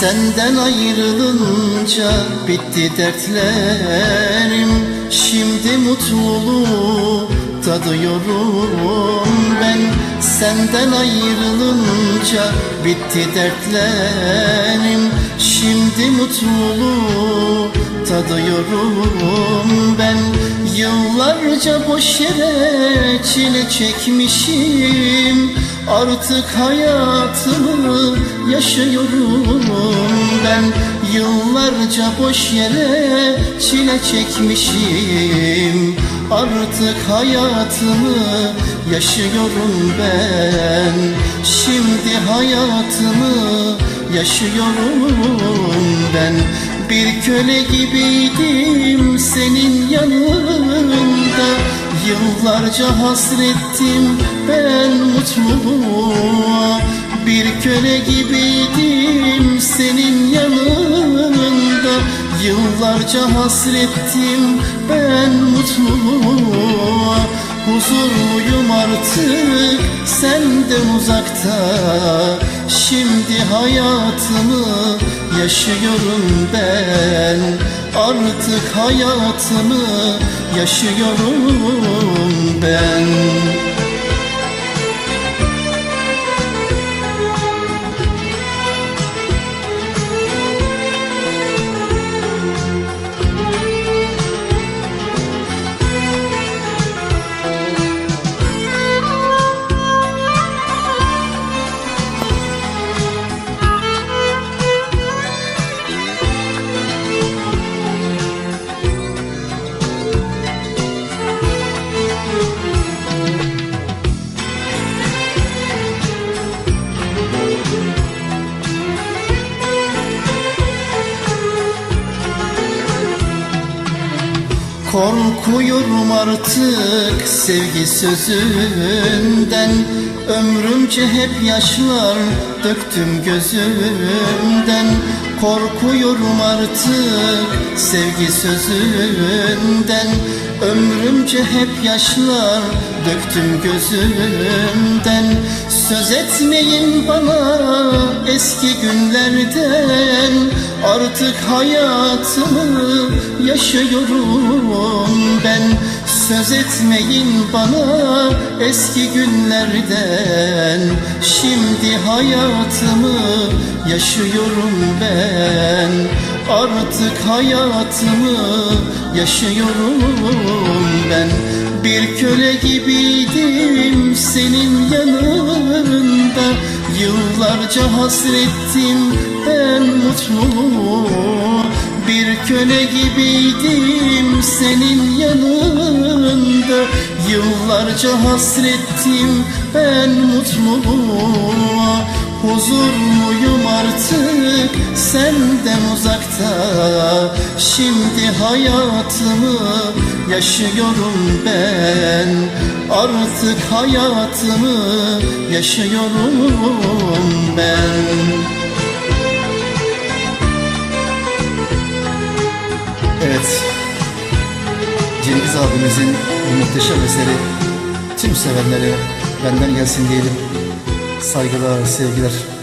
Senden ayrılınca bitti dertlerim. Şimdi mutluluğu tadıyorum ben. Senden ayrılınca bitti dertlerim. Şimdi mutluluğu tadıyorum Yıllarca boş yere çile çekmişim. Artık hayatımı yaşıyorum ben. Yıllarca boş yere çile çekmişim. Artık hayatımı yaşıyorum ben. Şimdi hayatımı yaşıyorum ben Bir köle gibiydim senin yanında. Yıllarca hasrettim ben mutluluğa. Bir köle gibiydim senin yanında. Yıllarca hasrettim ben mutluluğa. Huzurluyum artık senden uzakta. Şimdi hayatımı yaşıyorum ben. Artık hayatımı yaşıyorum ben Korkuyorum artık sevgi sözünden. Ömrümce hep yaşlar döktüm gözümden Korkuyorum artık sevgi sözünden. Ömrümce hep yaşlar döktüm gözümden Söz etmeyin bana eski günlerden. Artık hayatımı yaşıyorum ben Söz etmeyin bana eski günlerden. Şimdi hayatımı yaşıyorum ben. Artık hayatımı yaşıyorum ben. Bir köle gibiydim senin yanında. Yıllarca hasrettim ben mutluluğu Bir köle gibiydim senin yanında Yıllarca hasrettim ben mutluluğa. Huzurluyum artık senden uzakta? Şimdi hayatımı yaşıyorum ben. Artık hayatımı yaşıyorum abimizin bu muhteşem eseri tüm sevenlere benden gelsin diyelim. Saygılar, sevgiler.